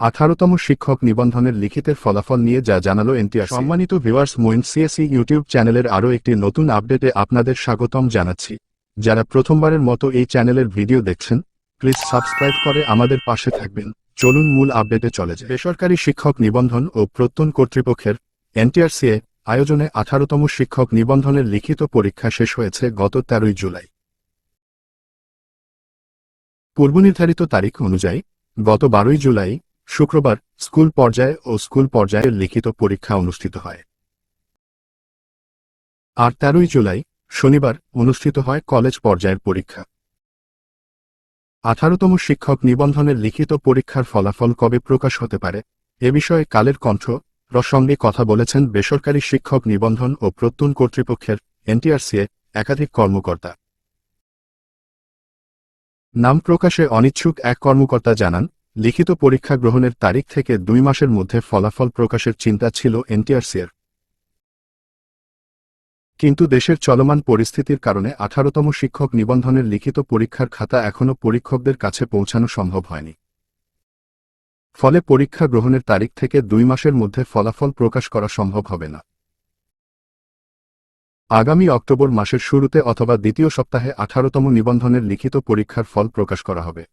আঠারোতম শিক্ষক নিবন্ধনের লিখিতের ফলাফল নিয়ে যা জানালো এনটিআর সম্মানিত ভিউয়ার্স, মোইন সিএসি ইউটিউব চ্যানেলের আরও একটি নতুন আপডেটে আপনাদের স্বাগতম জানাচ্ছি। যারা প্রথমবারের মতো এই চ্যানেলের ভিডিও দেখছেন, প্লিজ সাবস্ক্রাইব করে আমাদের পাশে থাকবেন। চলুন মূল আপডেটে চলে যায় বেসরকারি শিক্ষক নিবন্ধন ও প্রত্যন কর্তৃপক্ষের এনটিআরসিএ আয়োজনে আঠারোতম শিক্ষক নিবন্ধনের লিখিত পরীক্ষা শেষ হয়েছে গত তেরোই জুলাই। পূর্বনির্ধারিত তারিখ অনুযায়ী গত বারোই জুলাই শুক্রবার স্কুল পর্যায়ে ও স্কুল পর্যায়ের লিখিত পরীক্ষা অনুষ্ঠিত হয়। আর তেরোই জুলাই শনিবার অনুষ্ঠিত হয় কলেজ পর্যায়ের পরীক্ষা। আঠারোতম শিক্ষক নিবন্ধনের লিখিত পরীক্ষার ফলাফল কবে প্রকাশ হতে পারে, এ বিষয়ে কালের কণ্ঠ র সঙ্গে কথা বলেছেন বেসরকারি শিক্ষক নিবন্ধন ও প্রত্যুন কর্তৃপক্ষের এনটিআরসিএ একাধিক কর্মকর্তা। নাম প্রকাশে অনিচ্ছুক এক কর্মকর্তা জানান লিখিত পরীক্ষা গ্রহণের তারিখ থেকে দুই মাসের মধ্যে ফলাফল প্রকাশের চিন্তা ছিল এনটিআরসিএর। কিন্তু দেশের চলমান পরিস্থিতির কারণে আঠারোতম শিক্ষক নিবন্ধনের লিখিত পরীক্ষার খাতা এখনও পরীক্ষকদের কাছে পৌঁছানো সম্ভব হয়নি। ফলে পরীক্ষা গ্রহণের তারিখ থেকে দুই মাসের মধ্যে ফলাফল প্রকাশ করা সম্ভব হবে না। আগামী অক্টোবর মাসের শুরুতে অথবা দ্বিতীয় সপ্তাহে আঠারোতম নিবন্ধনের লিখিত পরীক্ষার ফল প্রকাশ করা হবে।